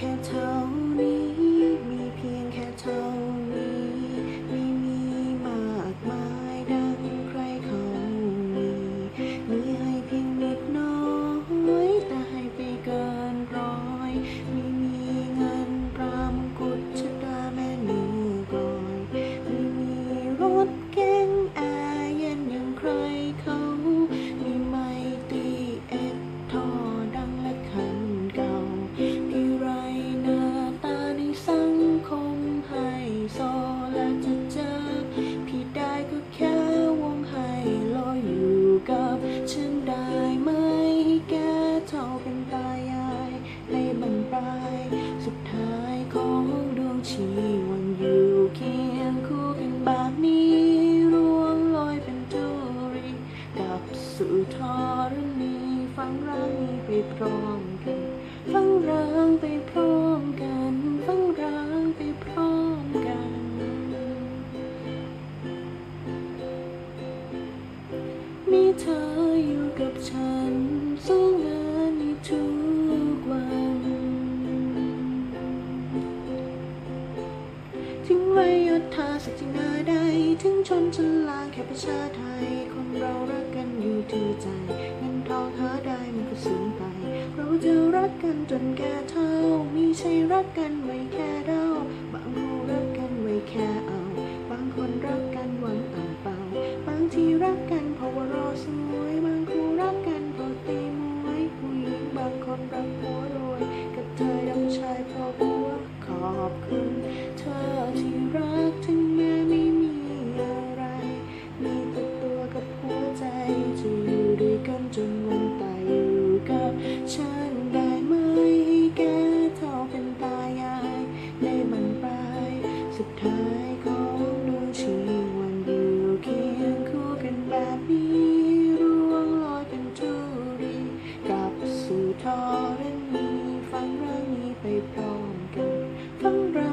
can't tell. ายสุดท้ายของดวงชีวันอยู่เคียงคู่กันแบบนี้ร่วงลอยเป็นจุรีกับสู่ทอรณีฟังรังไปพร้อมกันฟังร้างไปพร้อมกันฟังร้างไปพร้อมกัน มีเธออยู่กับฉันสู้งานในทุก ยศธาสักที่นาใด ถึงชนชั้นล่างแค่ประชาไทย คนเรารักกันอยู่ที่ใจ เงินทองหาได้มันก็สูญไป เราจะรักกันจนแก่เท่า มีใช่รักกันไว้แค่เดาบางคู่รักกันไว้แค่เอา บางคนรักกัน come round.